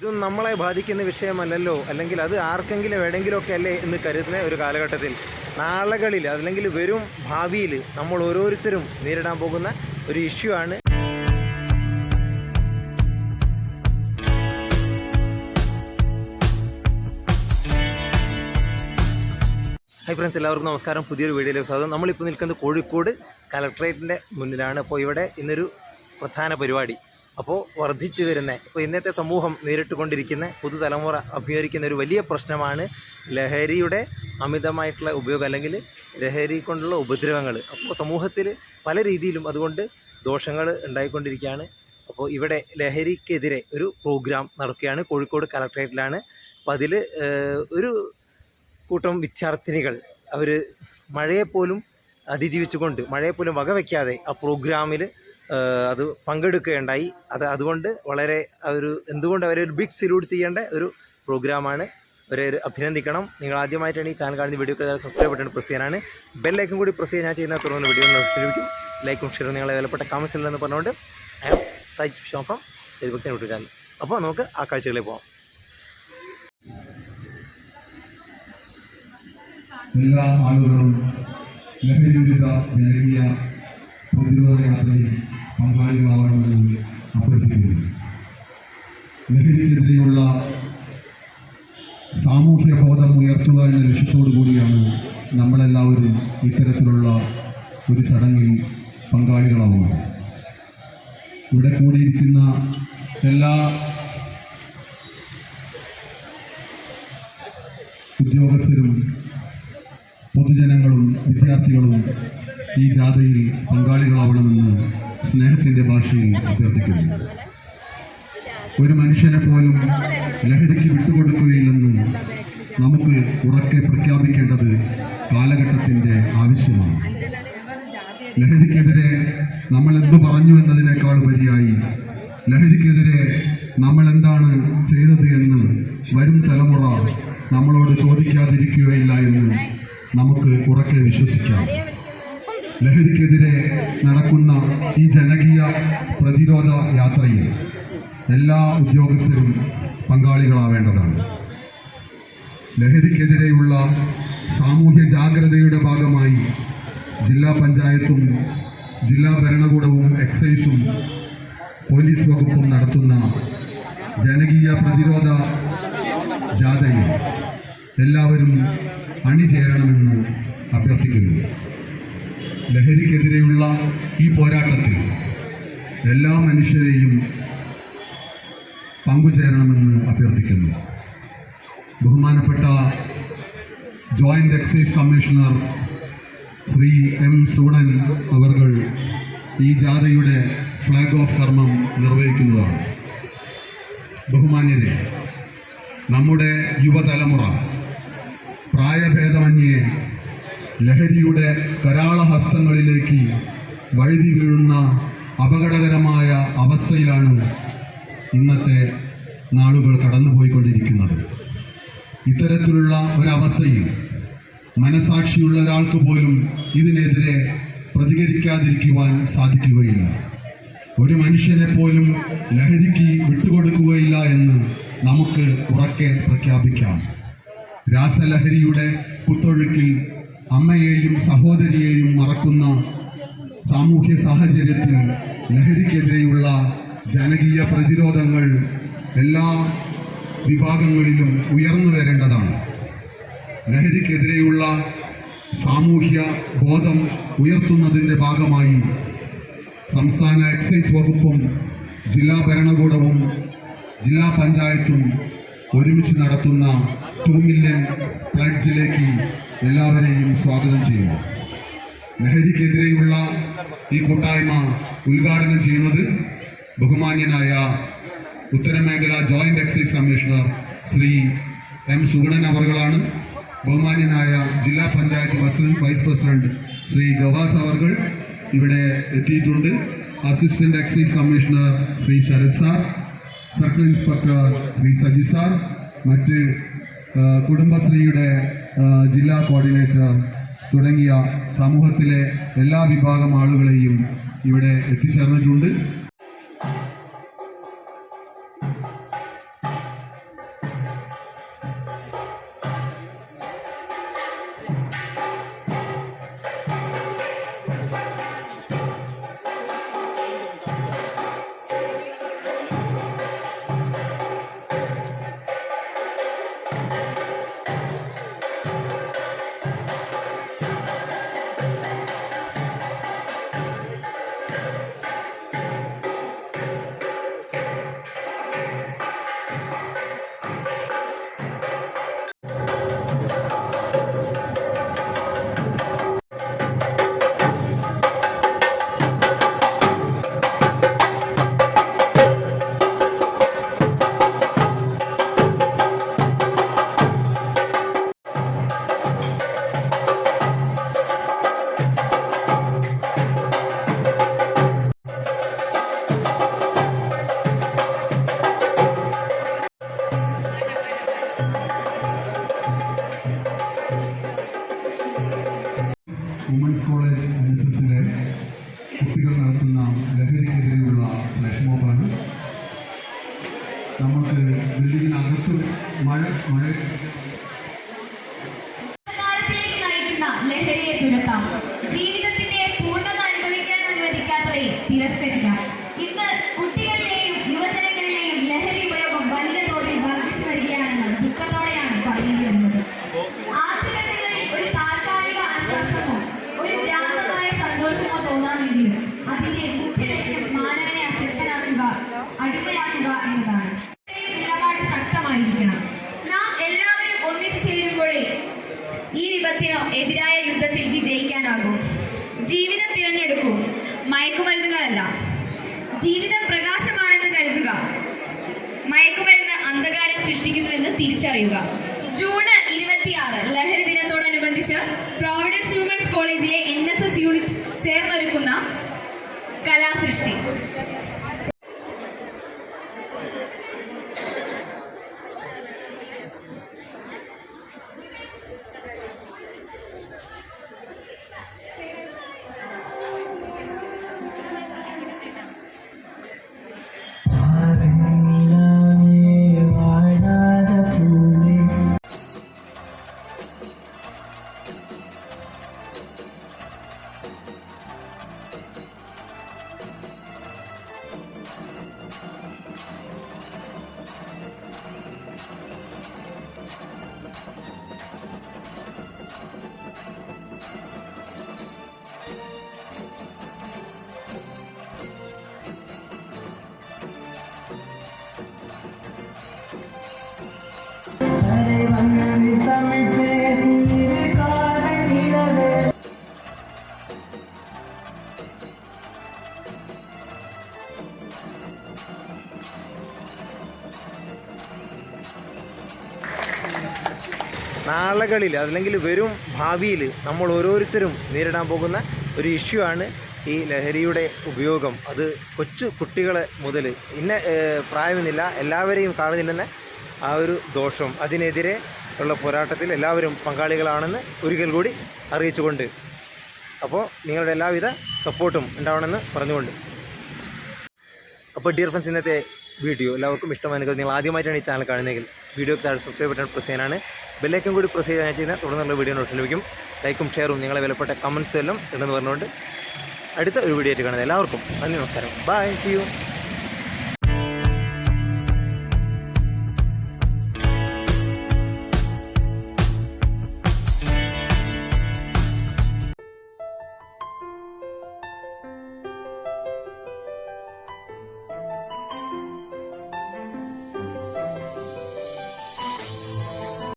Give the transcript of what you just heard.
ഇതൊന്നും നമ്മളെ ബാധിക്കുന്ന വിഷയമല്ലല്ലോ? അല്ലെങ്കിൽ അത് ആർക്കെങ്കിലും എവിടെയെങ്കിലുമൊക്കെ അല്ലേ എന്ന് കരുതുന്ന ഒരു കാലഘട്ടത്തിൽ. നാളുകളിൽ അല്ലെങ്കിൽ വരും ഭാവിയിൽ നമ്മൾ ഓരോരുത്തരും നേരിടാൻ പോകുന്ന ഒരു ഇഷ്യൂ ആണ്. ഹൈ ഫ്രണ്ട്സ് എല്ലാവർക്കും നമസ്കാരം. പുതിയൊരു വീഡിയോയിലേക്ക് സ്വാഗതം. നമ്മളിപ്പോൾ നിൽക്കുന്നത് കോഴിക്കോട് കലക്ട്രേറ്റിന്റെ മുന്നിലാണ്. അപ്പോൾ ഇവിടെ ഇന്നൊരു പ്രധാന പരിപാടി. അപ്പോൾ വർദ്ധിച്ചു വരുന്ന ഇപ്പോൾ ഇന്നത്തെ സമൂഹം നേരിട്ടുകൊണ്ടിരിക്കുന്ന പുതുതലമുറ അഭിമുഖീകരിക്കുന്ന ഒരു വലിയ പ്രശ്നമാണ് ലഹരിയുടെ അമിതമായിട്ടുള്ള ഉപയോഗം അല്ലെങ്കിൽ ലഹരി കൊണ്ടുള്ള ഉപദ്രവങ്ങൾ. അപ്പോൾ സമൂഹത്തിൽ പല രീതിയിലും അതുകൊണ്ട് ദോഷങ്ങൾ ഉണ്ടായിക്കൊണ്ടിരിക്കുകയാണ്. അപ്പോൾ ഇവിടെ ലഹരിക്കെതിരെ ഒരു പ്രോഗ്രാം നടക്കുകയാണ്. കോഴിക്കോട് കലക്ട്രേറ്റിലാണ്. അപ്പോൾ അതിൽ ഒരു കൂട്ടം വിദ്യാർത്ഥിനികൾ അവർ മഴയെപ്പോലും അതിജീവിച്ചുകൊണ്ട് മഴയെപ്പോലും വകവയ്ക്കാതെ ആ പ്രോഗ്രാമിൽ അത് പങ്കെടുക്കുകയുണ്ടായി. അത് അതുകൊണ്ട് വളരെ ഒരു എന്തുകൊണ്ട് അവരെ ഒരു ബിഗ് സല്യൂട്ട് ചെയ്യേണ്ട ഒരു പ്രോഗ്രാമാണ്. അവരെ ഒരു അഭിനന്ദിക്കണം. നിങ്ങൾ ആദ്യമായിട്ടാണ് ഈ ചാനൽ കാണുന്ന വീഡിയോ സബ്സ്ക്രൈബ് ബട്ടൺ പ്രസ് ചെയ്യാനാണ്. ബെല്ലൈക്കും കൂടി പ്രസ് ചെയ്യാൻ ഞാൻ ചെയ്യുന്ന തുടർന്ന് വീഡിയോ ലഭിക്കും. ലൈക്കും ഷെയറും നിങ്ങളെ വിലപ്പെട്ട കമൻസ് ഇല്ലെന്ന് പറഞ്ഞുകൊണ്ട് I am Sait from Sharibhakti YouTube channel അപ്പോൾ നമുക്ക് ആ കാഴ്ചകളിൽ പോകാം എല്ലാ ആളുകളും ലഹരിവിരുദ്ധ ജനകീയ പ്രതിരോധ യാത്രയിൽ പങ്കാളികളാവണമെന്ന് അഭ്യർത്ഥിക്കുന്നു ലഹരിക്കെതിരെയുള്ള സാമൂഹ്യ ബോധം ഉയർത്തുക എന്ന ലക്ഷ്യത്തോടു കൂടിയാണ് നമ്മളെല്ലാവരും ഇത്തരത്തിലുള്ള ഒരു ചടങ്ങിൽ പങ്കാളികളാവുന്നത്. ഇവിടെ കൂടിയിരിക്കുന്ന എല്ലാ ഉദ്യോഗസ്ഥരും പൊതുജനങ്ങളും വിദ്യാർത്ഥികളും ഈ ജാഥയിൽ പങ്കാളികളാവണമെന്ന് സ്നേഹത്തിന്റെ ഭാഷയിൽ അഭ്യർത്ഥിക്കുന്നു. ഒരു മനുഷ്യനെ പോലും ലഹരിക്ക് വിട്ടുകൊടുക്കുകയില്ലെന്ന് നമുക്ക് ഉറക്കെ പ്രഖ്യാപിക്കേണ്ടത് കാലഘട്ടത്തിന്റെ ആവശ്യമാണ്. ലഹരിക്കെതിരെ നമ്മൾ എന്തു പറഞ്ഞു എന്നതിനേക്കാൾ ഉപരിയായി ലഹരിക്കെതിരെ നമ്മൾ എന്താണ് ചെയ്തത് എന്ന് വരും തലമുറ നമ്മളോട് ചോദിക്കാതിരിക്കുകയില്ല എന്ന് നമുക്ക് ഉറക്കെ വിശ്വസിക്കാം. ലഹരിക്കെതിരെ നടക്കുന്ന ഈ ജനകീയ പ്രതിരോധ യാത്രയിൽ എല്ലാ ഉദ്യോഗസ്ഥരും പങ്കാളികളാവേണ്ടതാണ്. ലഹരിക്കെതിരെയുള്ള സാമൂഹ്യ ജാഗ്രതയുടെ ഭാഗമായി ജില്ലാ പഞ്ചായത്തും ജില്ലാ ഭരണകൂടവും എക്സൈസും പോലീസ് വകുപ്പും നടത്തുന്ന ജനകീയ പ്രതിരോധ ജാഥയിൽ എല്ലാവരും അണിചേരണമെന്ന് ലഹരിക്കെതിരെയുള്ള ഈ പോരാട്ടത്തിൽ എല്ലാ മനുഷ്യരെയും പങ്കുചേരണമെന്ന് അഭ്യർത്ഥിക്കുന്നു. ബഹുമാനപ്പെട്ട joint excise commissioner Shri M Sunan അവർ ഈ ജാഥയുടെ ഫ്ലാഗ് ഓഫ് കർമ്മം നിർവഹിക്കുന്നതാണ്. ബഹുമാന്യരെ നമ്മുടെ യുവതലമുറ പ്രായഭേദമന്യേ ലഹരിയുടെ കരാള കരാളഹസ്തങ്ങളിലേക്ക് വഴുതി വീഴുന്ന അപകടകരമായ അവസ്ഥയിലാണ് ഇന്നത്തെ നാളുകൾ കടന്നുപോയിക്കൊണ്ടിരിക്കുന്നത്. ഇത്തരത്തിലുള്ള ഒരവസ്ഥയിൽ മനസാക്ഷിയുള്ള ഒരാൾക്ക് പോലും ഇതിനെതിരെ പ്രതികരിക്കാതിരിക്കുവാൻ സാധിക്കുകയില്ല. ഒരു മനുഷ്യനെ പോലും ലഹരിക്ക് വിട്ടുകൊടുക്കുകയില്ല എന്ന് നമുക്ക് ഉറക്കെ പ്രഖ്യാപിക്കാം. രാസലഹരിയുടെ കുത്തൊഴുക്കിൽ അമ്മയെയും സഹോദരിയെയും മറക്കുന്ന സാമൂഹ്യ സാഹചര്യത്തിൽ ലഹരിക്കെതിരെയുള്ള ജനകീയ പ്രതിരോധങ്ങൾ എല്ലാ വിഭാഗങ്ങളിലും ഉയർന്നു വരേണ്ടതാണ്. ലഹരിക്കെതിരെയുള്ള സാമൂഹ്യ ബോധം ഉയർത്തുന്നതിന്റെ ഭാഗമായി സംസ്ഥാന എക്സൈസ് വകുപ്പും ജില്ലാ ഭരണകൂടവും ജില്ലാ പഞ്ചായത്തും ഒരുമിച്ച് നടത്തുന്ന ടു മില്യൺ പ്ലഡ്ജിലേക്ക് എല്ലാവരെയും സ്വാഗതം ചെയ്യുന്നു. ലഹരിക്കെതിരെയുള്ള ഈ കൂട്ടായ്മ ഉദ്ഘാടനം ചെയ്യുന്നത് ബഹുമാന്യനായ ഉത്തരമേഖല joint excise commissioner Shri M Suganan അവർകളാണ് ബഹുമാന്യനായ ജില്ലാ പഞ്ചായത്ത് വൈസ് പ്രസിഡന്റ് ശ്രീ ഗവാസ് അവർകൾ ഇവിടെ എത്തിയിട്ടുണ്ട്. Assistant excise commissioner Shri Sarath sir circle inspector Shri Saji sir മറ്റ് കുടുംബശ്രീയുടെ ജില്ലാ കോർഡിനേറ്റർ തുടങ്ങിയ സമൂഹത്തിലെ എല്ലാ വിഭാഗം ആളുകളെയും ഇവിടെ എത്തിച്ചേർന്നിട്ടുണ്ട്. വിമൻസ് കോളേജ് എൻ എസ് എസിലെ കുട്ടികൾ നടത്തുന്ന ലഹരിക്കെതിരെയുള്ള ഫ്ലാഷ് മോബാണ് നമുക്ക് ബിൽഡിങ്ങിനകത്ത് മഴ മഴ. ലഹരിയെ തുരത്താം. ജീവിതത്തിന്റെ പൂർണത അനുഭവിക്കാൻ അനുവദിക്കാത്തവരെ തിരസ്കരിക്കും. സൃഷ്ടിക്കുന്നുവെന്ന് ജൂൺ ഇരുപത്തിയാറ് ലഹരി ദിനത്തോടനുബന്ധിച്ച് പ്രോവിഡൻസ് വുമൻസ് കോളേജിലെ നാളുകളിൽ അല്ലെങ്കിൽ വരും ഭാവിയിൽ നമ്മൾ ഓരോരുത്തരും നേരിടാൻ പോകുന്ന ഒരു ഇഷ്യൂ ആണ് ഈ ലഹരിയുടെ ഉപയോഗം. അത് കൊച്ചു കുട്ടികളെ മുതൽ ഇന്ന പ്രായമെന്നില്ല എല്ലാവരെയും കാണുന്നില്ലെന്ന ആ ഒരു ദോഷം. അതിനെതിരെ ഉള്ള പോരാട്ടത്തിൽ എല്ലാവരും പങ്കാളികളാണെന്ന് ഒരിക്കൽ കൂടി അറിയിച്ചുകൊണ്ട്. അപ്പോൾ നിങ്ങളുടെ എല്ലാവിധ സപ്പോർട്ടും ഉണ്ടാവണമെന്ന് പറഞ്ഞുകൊണ്ട്. അപ്പോൾ ഡിയർ ഫ്രണ്ട്സ് ഇന്നത്തെ വീഡിയോ എല്ലാവർക്കും ഇഷ്ടമായെങ്കിൽ നിങ്ങൾ ആദ്യമായിട്ടാണ് ഈ ചാനൽ കാണുന്നതെങ്കിൽ വീഡിയോ താഴെ സബ്സ്ക്രൈബ് ബട്ടൺ പ്രസ് ചെയ്യാനാണ്. ബെല്ലൈക്കും കൂടി പ്രസ് ചെയ്യാൻ ചെയ്യുന്ന തുടർന്നുള്ള വീഡിയോ നോട്ട് ലഭിക്കും. ലൈക്കും ഷെയറും നിങ്ങളെ വിലപ്പെട്ട കമൻസും എല്ലാം എന്ന് പറഞ്ഞുകൊണ്ട് അടുത്ത ഒരു വീഡിയോ ആയിട്ട് കാണുന്നത് എല്ലാവർക്കും നന്ദി നമസ്കാരം. By C U